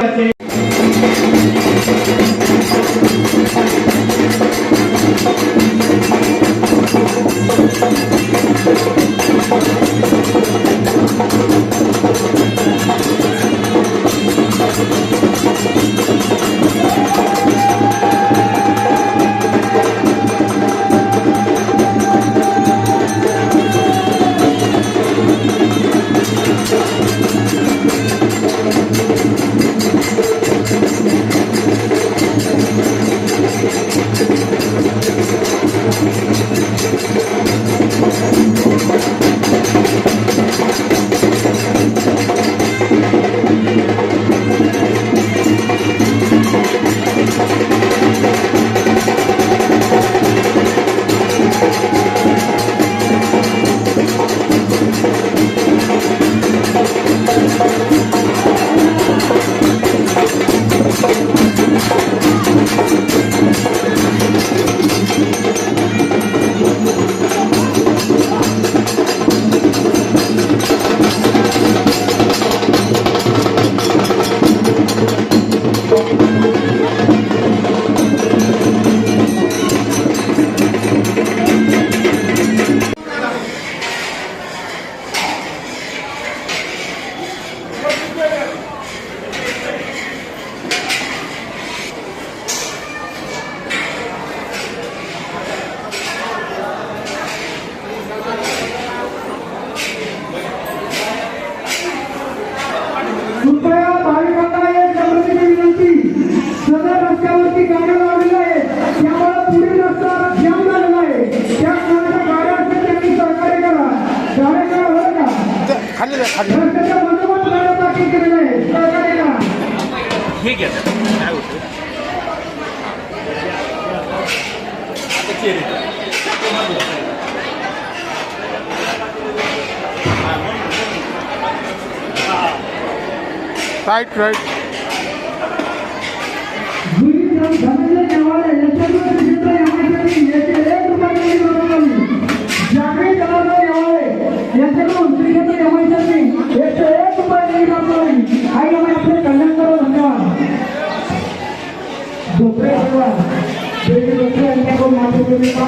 フフフフ。Geri. Right, right. We from Government Award, Electoral President by Ahmed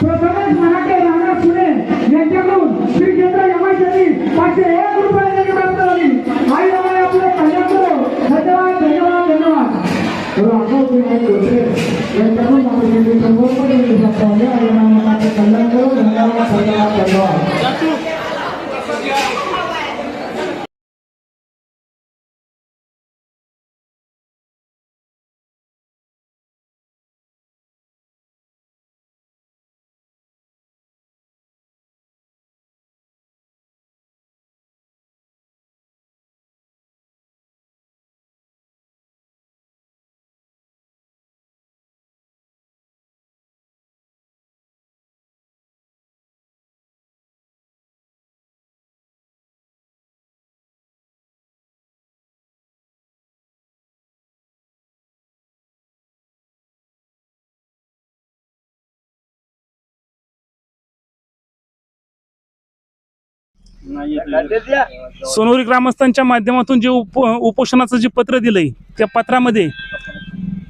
प्रथमच मराठे राहणार पुणे यांच्याकडून श्री क्षेत्र यमाशाली पाचशे एक रुपये देणे प्राप्त झाली. आई आम्हाला आपले कल्याण करो. धन्यवाद धन्यवाद धन्यवाद. यांच्याकडून आपण प्राप्त आई कल्याण करो. धन्यवाद धन्यवाद धन्यवाद. सोनवरी ग्रामस्थांच्या माध्यमातून जे उप उपोषणाचं जे पत्र दिलंय त्या पत्रामध्ये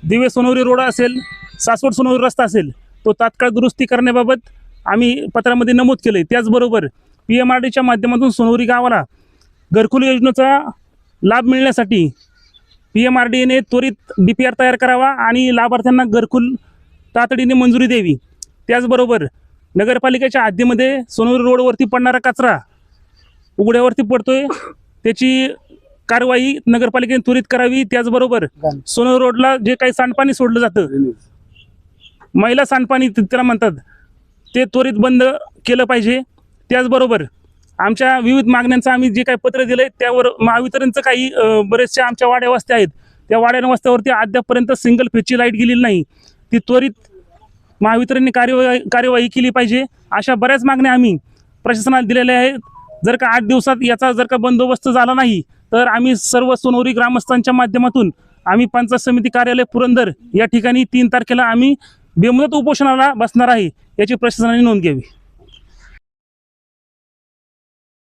दिवे सोनवरी रोड असेल सासवड सोनवरी रस्ता असेल तो तात्काळ दुरुस्ती करण्याबाबत आम्ही पत्रामध्ये नमूद केलंय. त्याचबरोबर पी एम आर डीच्या माध्यमातून सोनवरी गावाला घरकुल योजनेचा लाभ मिळण्यासाठी पी एम आर डीने त्वरित डी पी आर तयार करावा आणि लाभार्थ्यांना घरकुल तातडीने मंजुरी द्यावी. त्याचबरोबर नगरपालिकेच्या हद्दीमध्ये सोनवरी रोडवरती पडणारा कचरा उघड्यावरती पडतोय. त्याची कारवाई नगरपालिकेने त्वरित करावी. त्याचबरोबर सोनर रोडला जे काही सांडपाणी सोडलं जातं महिला सांडपाणी त्याला म्हणतात ते त्वरित बंद केलं पाहिजे. त्याचबरोबर आमच्या विविध मागण्यांचं आम्ही जे काही पत्र दिलंय त्यावर महावितरणचं काही बरेचशा आमच्या वाड्या वस्त्या आहेत. त्या वाड्या वस्त्यावरती अद्यापपर्यंत सिंगल फेजची लाइट गेलेली नाही. ती त्वरित महावितरणने कार्यवाही कार्यवाही केली पाहिजे. अशा बऱ्याच मागण्या आम्ही प्रशासनाला दिलेल्या आहेत. जर का आठ दिवसात याचा जर का बंदोबस्त झाला नाही तर आम्ही सर्व सोनोरी ग्रामस्थांच्या माध्यमातून आम्ही पंचायत समिती कार्यालय पुरंदर या ठिकाणी तीन तारखेला आम्ही बेमुदत उपोषणाला बसणार आहे याची प्रशासनाने नोंद घ्यावी.